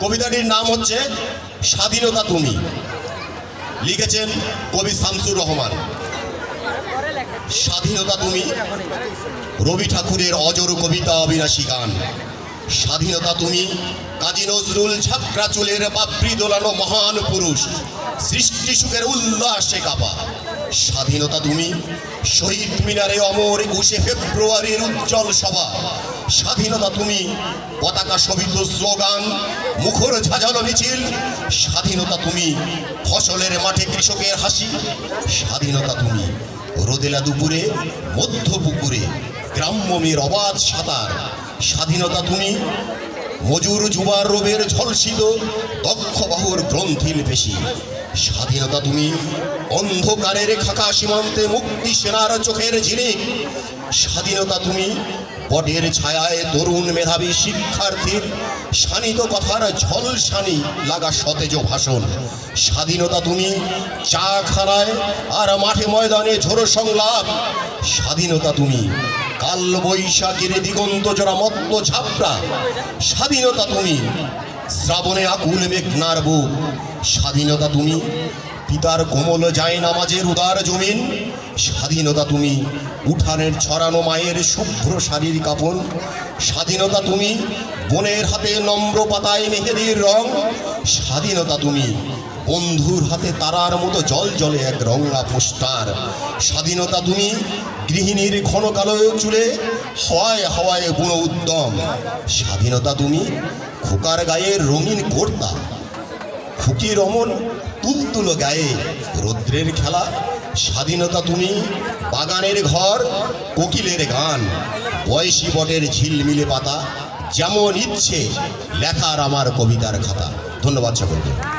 কবিতাটির নাম হচ্ছে স্বাধীনতা তুমি। লিখেছেন কবি শামসুর রহমান। স্বাধীনতা তুমি, রবি ঠাকুরের অজর কবিতা অবিনাশী গান। স্বাধীনতা তুমি, কাজী নজরুল ছাত্রাচুলের চুলের বাবরি দোলানো মহান পুরুষ। সৃষ্টি সুখের উল্লাসে কাপা। স্বাধীনতা তুমি, শহীদ মিনারে অমর একুশে ফেব্রুয়ারির উজ্জ্বল সভা। স্বাধীনতা তুমি, পতাকা শোভিত স্লোগান, মুখর ঝাঁঝালো মিছিল। স্বাধীনতা তুমি, ফসলের মাঠে কৃষকের হাসি। স্বাধীনতা তুমি, রোদেলা দুপুরে, মধ্য পুকুরে গ্রাম্য মেয়ের অবাধ সাঁতার। স্বাধীনতা তুমি, মজুর যুবার রোগের ঝলসিত দক্ষ বাহুর গ্রন্থিল পেশি। স্বাধীনতা তুমি অন্ধকারের খাকা সীমান্তে মুক্তি সেনার চোখের ঝিলিক স্বাধীনতা তুমি বটের ছায়ায় তরুণ মেধাবী শিক্ষার্থীর শানিত কথার ঝলসানি লাগা সতেজ ভাষণ। স্বাধীনতা তুমি চা খানায় আর মাঠে ময়দানে ঝোড়ো সংলাপ। স্বাধীনতা তুমি কাল বৈশাখীর দিগন্ত জোড়া মত্ত ঝাপড়া স্বাধীনতা তুমি শ্রাবণে আকুল মেঘনার বুক স্বাধীনতা তুমি, পিতার কোমল যায় নামাজের উদার জমিন। স্বাধীনতা তুমি, উঠানের ছড়ানো মায়ের শুভ্র শাড়ির কাপন স্বাধীনতা তুমি, বনের হাতে নম্র পাতায় মেহেদির রং। স্বাধীনতা তুমি বন্ধুর হাতে তারার মতো জল জলে এক রঙা পোস্টার। স্বাধীনতা তুমি, গৃহিণীর ঘন কালো চুলে হওয়ায় হাওয়ায় গুণ উদ্যম। স্বাধীনতা তুমি, খোকার গায়ে রঙিন কর্তা। খুকি রমন তুলতুলো গায়ে রৌদ্রের খেলা। স্বাধীনতা তুমি, বাগানের ঘর, কোকিলের গান। বয়সী বটের ঝিলমিলে পাতা, যেমন ইচ্ছে, লেখার আমার কবিতার খাতা। ধন্যবাদ সকলকে।